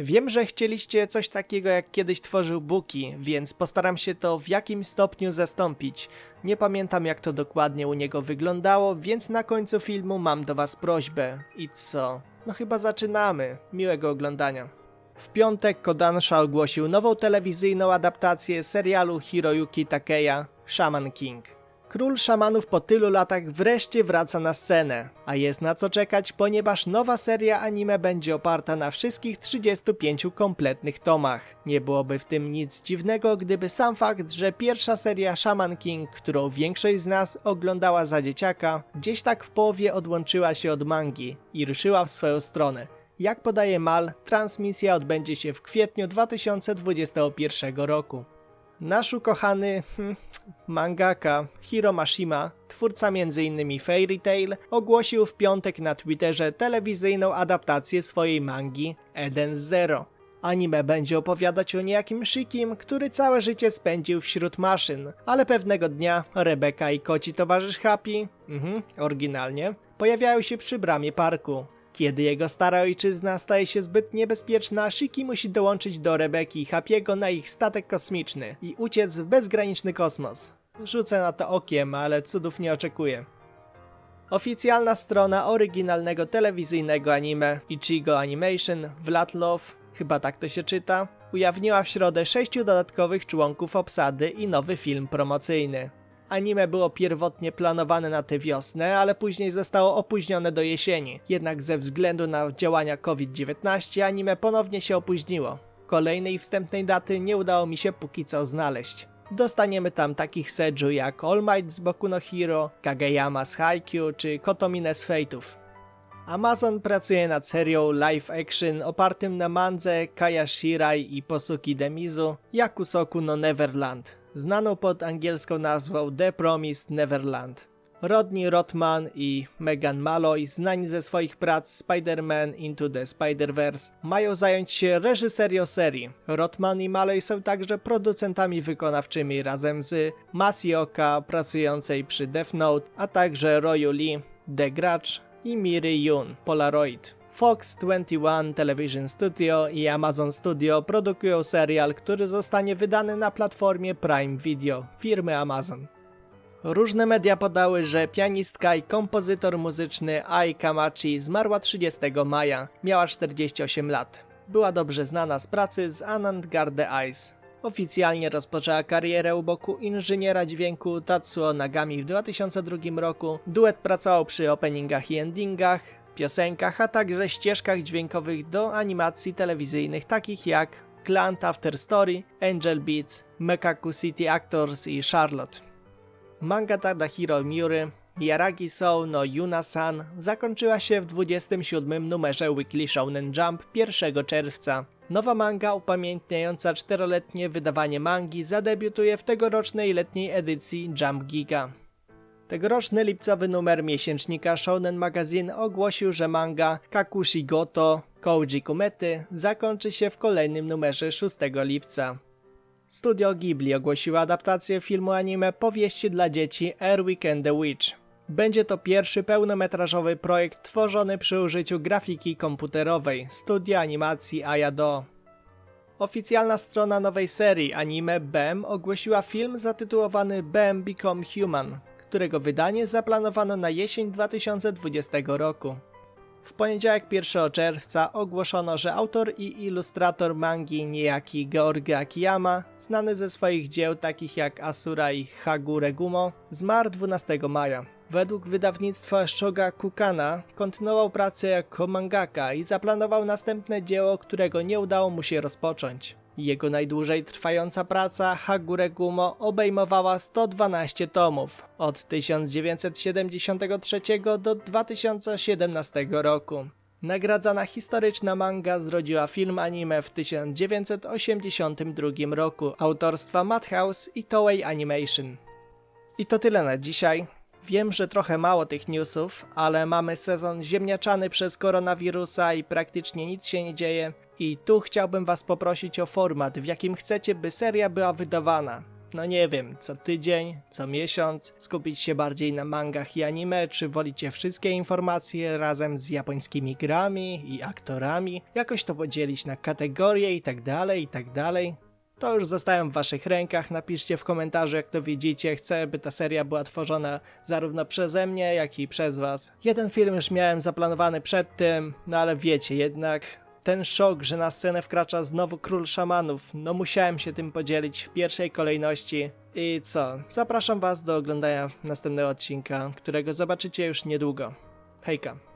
Wiem, że chcieliście coś takiego jak kiedyś tworzył Buki, więc postaram się to w jakimś stopniu zastąpić. Nie pamiętam jak to dokładnie u niego wyglądało, więc na końcu filmu mam do was prośbę. I co? No chyba zaczynamy. Miłego oglądania. W piątek Kodansha ogłosił nową telewizyjną adaptację serialu Hiroyuki Takeya Shaman King. Król szamanów po tylu latach wreszcie wraca na scenę, a jest na co czekać, ponieważ nowa seria anime będzie oparta na wszystkich 35 kompletnych tomach. Nie byłoby w tym nic dziwnego, gdyby sam fakt, że pierwsza seria Shaman King, którą większość z nas oglądała za dzieciaka, gdzieś tak w połowie odłączyła się od mangi i ruszyła w swoją stronę. Jak podaje Mal, transmisja odbędzie się w kwietniu 2021 roku. Nasz ukochany hmm, mangaka Hiro Mashima, twórca m.in. Fairy Tail, ogłosił w piątek na Twitterze telewizyjną adaptację swojej mangi Eden Zero. Anime będzie opowiadać o niejakim Shikim, który całe życie spędził wśród maszyn, ale pewnego dnia Rebeka i koci towarzysz Happy, mhm, oryginalnie, pojawiają się przy bramie parku. Kiedy jego stara ojczyzna staje się zbyt niebezpieczna, Shiki musi dołączyć do Rebeki i Hapiego na ich statek kosmiczny i uciec w bezgraniczny kosmos. Rzucę na to okiem, ale cudów nie oczekuję. Oficjalna strona oryginalnego telewizyjnego anime Ichigo Animation, Vlatlow, chyba tak to się czyta, ujawniła w środę sześciu dodatkowych członków obsady i nowy film promocyjny. Anime było pierwotnie planowane na tę wiosnę, ale później zostało opóźnione do jesieni. Jednak ze względu na działania COVID-19 anime ponownie się opóźniło. Kolejnej wstępnej daty nie udało mi się póki co znaleźć. Dostaniemy tam takich seju jak All Might z Boku no Hero, Kageyama z Haikyuu czy Kotomine z Fate'ów. Amazon pracuje nad serią live action opartym na mandze Kaya Shirai i Posuki Demizu Yakusoku no Neverland, znaną pod angielską nazwą The Promised Neverland. Rodney Rothman i Megan Malloy, znani ze swoich prac Spider-Man Into the Spider-Verse, mają zająć się reżyserią serii. Rothman i Malloy są także producentami wykonawczymi razem z Masioka, pracującej przy Death Note, a także Royu Lee, The Grudge i Miri Yun, Polaroid. Fox 21 Television Studio i Amazon Studio produkują serial, który zostanie wydany na platformie Prime Video firmy Amazon. Różne media podały, że pianistka i kompozytor muzyczny Ai Kamachi zmarła 30 maja. Miała 48 lat. Była dobrze znana z pracy z Anand Garde Eyes. Oficjalnie rozpoczęła karierę u boku inżyniera dźwięku Tatsuo Nagami w 2002 roku. Duet pracował przy openingach i endingach, piosenkach, a także ścieżkach dźwiękowych do animacji telewizyjnych takich jak Clant After Story, Angel Beats, Mekaku City Actors i Charlotte. Manga Tadahiro Miury Yaragi Sou no Yuna-san zakończyła się w 27 numerze Weekly Shonen Jump 1 czerwca. Nowa manga upamiętniająca czteroletnie wydawanie mangi zadebiutuje w tegorocznej letniej edycji Jump Giga. Tegoroczny lipcowy numer miesięcznika Shonen Magazine ogłosił, że manga Kakushi Goto Koji Kumety zakończy się w kolejnym numerze 6 lipca. Studio Ghibli ogłosiło adaptację filmu anime powieści dla dzieci Erwick and the Witch. Będzie to pierwszy pełnometrażowy projekt tworzony przy użyciu grafiki komputerowej studia animacji Ayado. Oficjalna strona nowej serii anime BEM ogłosiła film zatytułowany BEM Become Human, którego wydanie zaplanowano na jesień 2020 roku. W poniedziałek 1 czerwca ogłoszono, że autor i ilustrator mangi niejaki Georgi Akiyama, znany ze swoich dzieł takich jak Asura i Haguregumo, zmarł 12 maja. Według wydawnictwa Shoga Kukana kontynuował pracę jako mangaka i zaplanował następne dzieło, którego nie udało mu się rozpocząć. Jego najdłużej trwająca praca Haguregumo obejmowała 112 tomów od 1973 do 2017 roku. Nagradzana historyczna manga zrodziła film anime w 1982 roku autorstwa Madhouse i Toei Animation. I to tyle na dzisiaj. Wiem, że trochę mało tych newsów, ale mamy sezon ziemniaczany przez koronawirusa i praktycznie nic się nie dzieje. I tu chciałbym Was poprosić o format, w jakim chcecie, by seria była wydawana. no nie wiem, co tydzień, co miesiąc, skupić się bardziej na mangach i anime, czy wolicie wszystkie informacje razem z japońskimi grami i aktorami, jakoś to podzielić na kategorie i tak To już zostają w waszych rękach, napiszcie w komentarzu jak to widzicie, chcę by ta seria była tworzona zarówno przeze mnie, jak i przez was. Jeden film już miałem zaplanowany przed tym, no ale wiecie, jednak ten szok, że na scenę wkracza znowu król szamanów, no musiałem się tym podzielić w pierwszej kolejności. I co? Zapraszam was do oglądania następnego odcinka, którego zobaczycie już niedługo. Hejka.